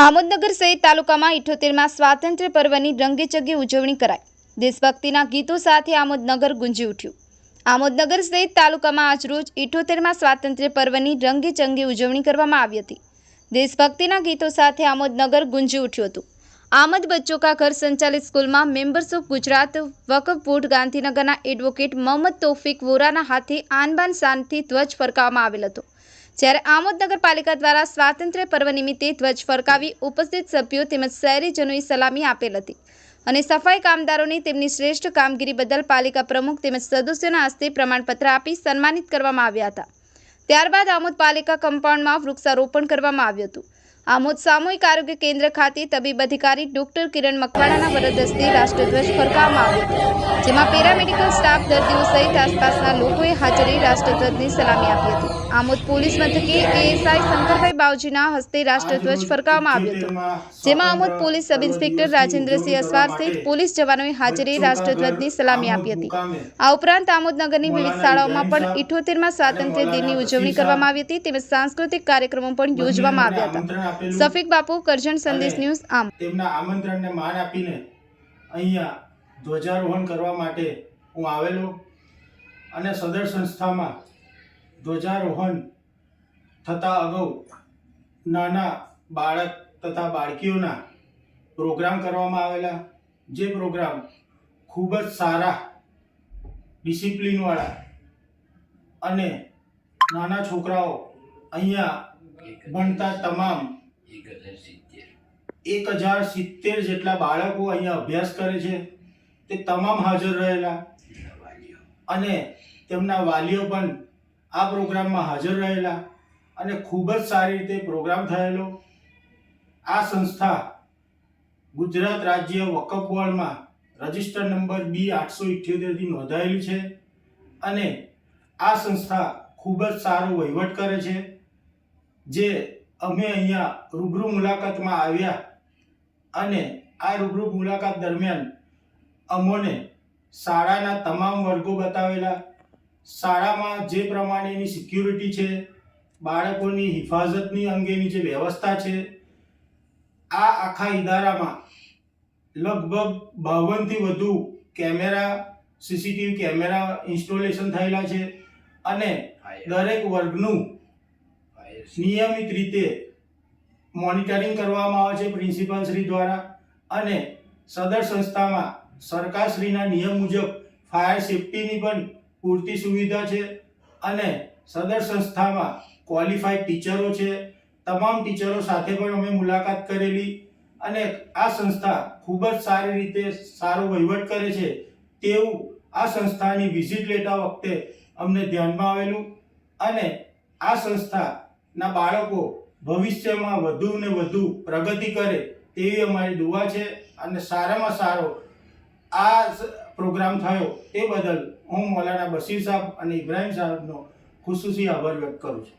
આમોદનગર સહિત તાલુકામાં ઇઠોતેરમાં સ્વાતંત્ર્ય પર્વની રંગેચંગે ઉજવણી કરાઈ. દેશભક્તિના ગીતો સાથે આમોદનગર ગુંજી ઉઠ્યું. આમોદનગર સહિત તાલુકામાં આજરોજ ઇઠોતેરમાં સ્વાતંત્ર્ય પર્વની રંગેચંગે ઉજવણી કરવામાં આવી હતી. દેશભક્તિના ગીતો સાથે આમોદનગર ગુંજી ઉઠ્યું હતું. આમદ બચ્ચો કા ઘર સંચાલિત સ્કૂલમાં members of Gujarat, Wakf board ગાંધીનગરના એડવોકેટ મોહમ્મદ તોફિક વોરાના હાથે આનબાન શાનથી ધ્વજ ફરકાવવામાં આવેલ હતો. જ્યારે આમોદ નગરપાલિકા દ્વારા સ્વાતંત્ર્ય પર્વ નિમિત્તે ધ્વજ ફરકાવી ઉપસ્થિત સભ્યો તેમજ શહેરીજનોએ સલામી આપેલ હતી અને સફાઈ કામદારોને તેમની શ્રેષ્ઠ કામગીરી બદલ પાલિકા પ્રમુખ તેમજ સદસ્યોના હસ્તે પ્રમાણપત્ર આપી સન્માનિત કરવામાં આવ્યા હતા. ત્યારબાદ આમોદ પાલિકા કમ્પાઉન્ડમાં વૃક્ષારોપણ કરવામાં આવ્યું હતું. આમોદ સામૂહિક આરોગ્ય કેન્દ્ર ખાતે તબીબ અધિકારી ડોક્ટર કિરણ મકવાણાના વરદ હસ્તે રાષ્ટ્રધ્વજ ફરકાવવામાં આવ્યો જેમાં પેરામેડિકલ સ્ટાફ દર્દીઓ સહિત આસપાસના લોકોએ હાજરી રાષ્ટ્રધ્વજની સલામી આપી હતી. આમોદ પોલીસ મથકે એએસઆઈ શંકરભાઈ બાવજીના હસ્તે રાષ્ટ્રધ્વજ ફરકાવવામાં આવ્યો હતો, જેમાં Amod police sub inspector Rajendrasinh Aswar સહિત પોલીસ જવાનોએ હાજરી રાષ્ટ્રધ્વજની સલામી આપી હતી. આ ઉપરાંત આમોદનગરની વિવિધ શાળાઓમાં પણ ઇઠોતેરમાં સ્વાતંત્ર્ય દિનની ઉજવણી કરવામાં આવી હતી, તેમજ સાંસ્કૃતિક કાર્યક્રમો પણ યોજવામાં આવ્યા હતા. સફીક બાપુ કરજણ સંદેશ ન્યૂઝ આમ. તેમના આમંત્રણને માન આપીને અહીંયા ધ્વજારોહણ કરવા માટે હું આવેલો. અને સદર સંસ્થામાં ધ્વજારોહણ થતાં અગાઉ નાના બાળક તથા બાળકીઓના પ્રોગ્રામ કરવામાં આવેલા. જે પ્રોગ્રામ ખૂબ જ સારા ડિસિપ્લિનવાળા અને નાના છોકરાઓ અહીંયા ભણતા તમામ એક હજાર સિત્તેર જેટલા બાળકો અહીંયા અભ્યાસ કરે છે. તે તમામ હાજર રહેલા. અને તેમના વાલીઓ પણ આ પ્રોગ્રામમાં હાજર રહેલા અને ખૂબ જ સારી રીતે પ્રોગ્રામ થયેલો. આ સંસ્થા ગુજરાત રાજ્ય વકફ બોર્ડમાં રજિસ્ટર નંબર બી આઠસો ઇઠ્યોતેરથી નોંધાયેલી છે. અને આ સંસ્થા ખૂબ જ સારો વહીવટ કરે છે. જે અમે અહીંયા રૂબરૂ મુલાકાતમાં આવ્યા અને આ રૂબરૂ મુલાકાત દરમિયાન અમોને શાળાના તમામ વર્ગો બતાવેલા. શાળામાં જે પ્રમાણેની સિક્યુરિટી છે બાળકોની હિફાજતની અંગેની જે વ્યવસ્થા છે આ આખા ઇદારામાં લગભગ બાવનથી વધુ કેમેરા સીસીટીવી કેમેરા ઇન્સ્ટોલેશન થયેલા છે અને દરેક વર્ગનું નિયમિત રીતે મોનિટરિંગ કરવામાં આવે છે પ્રિન્સિપાલ શ્રી દ્વારા અને સદર સંસ્થામાં સરકારશ્રીના નિયમ મુજબ ફાયર સેફટીની પણ પૂરતી સુવિધા છે અને સદર સંસ્થામાં ક્વોલિફાઈડ ટીચરો છે. તમામ ટીચરો સાથે પણ અમે મુલાકાત કરેલી અને આ સંસ્થા ખૂબ જ સારી રીતે સારો વહીવટ કરે છે તેવું આ સંસ્થાની વિઝિટ લેતા વખતે અમને ધ્યાનમાં આવેલું અને આ સંસ્થાના બાળકો ભવિષ્યમાં વધુ ને વધુ પ્રગતિ કરે તેવી અમારી દુઆ છે અને સારામાં સારો આ પ્રોગ્રામ થયો તે બદલ હું મૌલાના બશીર સાહેબ અને ઇબ્રાહિમ સાહેબનો ખુશૂસી આભાર વ્યક્ત કરું છું.